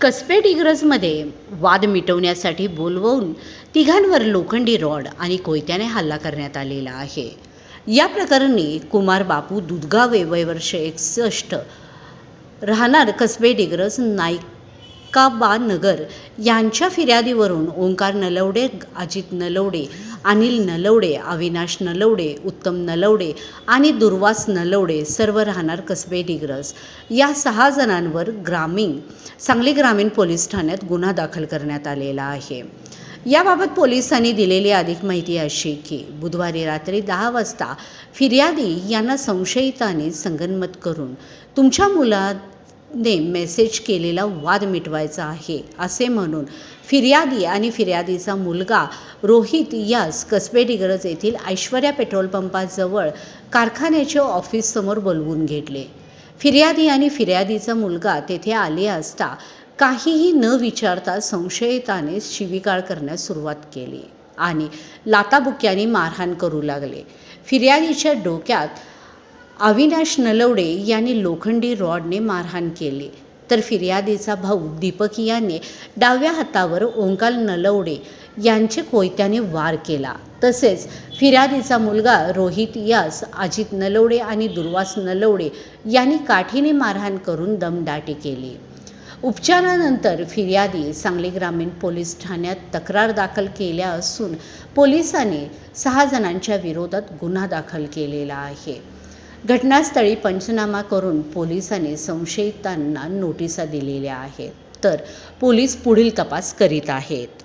कसपेट इग्रजमध्ये वाद मिटवण्यासाठी बोलवून तिघांवर लोखंडी रॉड आणि कोयत्याने हल्ला करण्यात आलेला आहे. या प्रकरणी कुमार बापू दुधगावे वय वर्ष एकसष्ट राहणार कसबे डिग्रज नाईक नगर यांच्या फिर्यादीवरून ओंकार नलवडे अजित नलवडे अनिल नलवडे अविनाश नलवडे उत्तम नलवडे आणि दुर्वास नलवडे सर्व राहणार कसबे डिग्रस. या सहा जणांवर ग्रामीण सांगली ग्रामीण पोलीस ठाण्यात गुन्हा दाखल करण्यात आलेला आहे. याबाबत पोलिसांनी दिलेली अधिक माहिती अशी की बुधवारी रात्री दहा वाजता फिर्यादी यांना संशयिताने संगनमत करून तुमच्या ने मेसेज केलेला वाद मिटवायचा आहे असे म्हणून फिर्यादी आणि फिर्यादीचा मुलगा रोहित यास कसबेडिगरज येथील ऐश्वर्या पेट्रोल पंपाजवळ कारखान्याच्या ऑफिससमोर बोलवून घेतले. फिर्यादी आणि फिर्यादीचा मुलगा तेथे आले असता काहीही न विचारता संशयिताने शिवीगाळ करण्यास सुरुवात केली आणि लाताबुक्याने मारहाण करू लागले. फिर्यादीच्या डोक्यात अविनाश नलवडे यांनी लोखंडी रॉडने मारहाण केली. तर फिर्यादीचा भाऊ दीपक याने डाव्या हातावर ओंकार नलवडे यांचे कोयत्याने वार केला. तसेच फिर्यादीचा मुलगा रोहित यास अजित नलवडे आणि दुर्वास नलवडे यांनी काठीने मारहाण करून दमदाटी केली. उपचारानंतर फिर्यादी सांगली ग्रामीण पोलीस ठाण्यात तक्रार दाखल केल्या असून पोलिसांनी सहा जणांच्या विरोधात गुन्हा दाखल केलेला आहे. घटनास्थळी पंचनामा करून पोलिसांनी संशयितांना नोटिसा दिलेल्या आहेत. तर पोलीस पुढील तपास करीत आहेत.